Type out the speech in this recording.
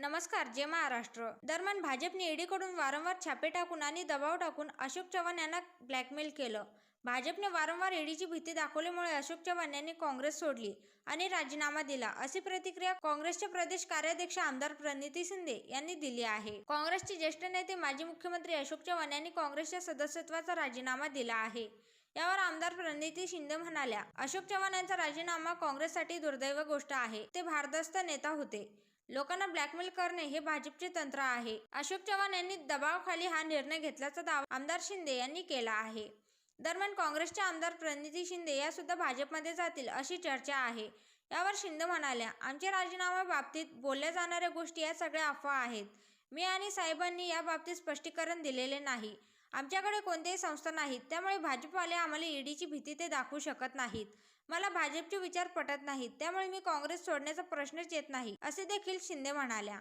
नमस्कार जय महाराष्ट्र. दरम्यान भाजपने ईडीकडून वारंवार छापे टाकून आणि दबाव टाकून अशोक चव्हाण यांना ब्लॅकमेल केलं. भाजपने वारंवार ईडीची भीती दाखवल्यामुळे अशोक चव्हाण यांनी काँग्रेस सोडली आणि राजीनामा दिला. अशी प्रतिक्रिया काँग्रेसचे प्रदेश कार्याध्यक्ष आमदार प्रणिती शिंदे यांनी दिली आहे. काँग्रेसचे ज्येष्ठ नेते माजी मुख्यमंत्री अशोक चव्हाण यांनी काँग्रेसच्या सदस्यत्वाचा राजीनामा दिला आहे. यावर आमदार प्रणिती शिंदे म्हणाल्या अशोक चव्हाण यांचा राजीनामा काँग्रेससाठी दुर्दैव गोष्ट आहे. ते भारदस्त नेता होते. लोकांना ब्लॅकमेल करणे हे भाजपचे तंत्र आहे. अशोक चव्हाण यांनी दबावाखाली हा निर्णय घेतल्याचा दावा आमदार शिंदे यांनी केला आहे. दरम्यान काँग्रेसच्या आमदार प्रणिती शिंदे या सुद्धा भाजपमध्ये जातील अशी चर्चा आहे. यावर शिंदे म्हणाल्या आमच्या राजीनामा बाबतीत बोलल्या जाणाऱ्या गोष्टी या सगळ्या अफवा आहेत. मी आणि साहेबांनी या बाबतीत स्पष्टीकरण दिलेले नाही. आमच्याकडे कोणत्याही संस्था नाहीत. त्यामुळे भाजपवाले आम्हाला ईडीची भीती ते दाखवू शकत नाहीत. मला भाजपचे विचार पटत नाहीत. त्यामुळे मी काँग्रेस सोडण्याचा प्रश्नच येत नाही असे देखील शिंदे म्हणाल्या.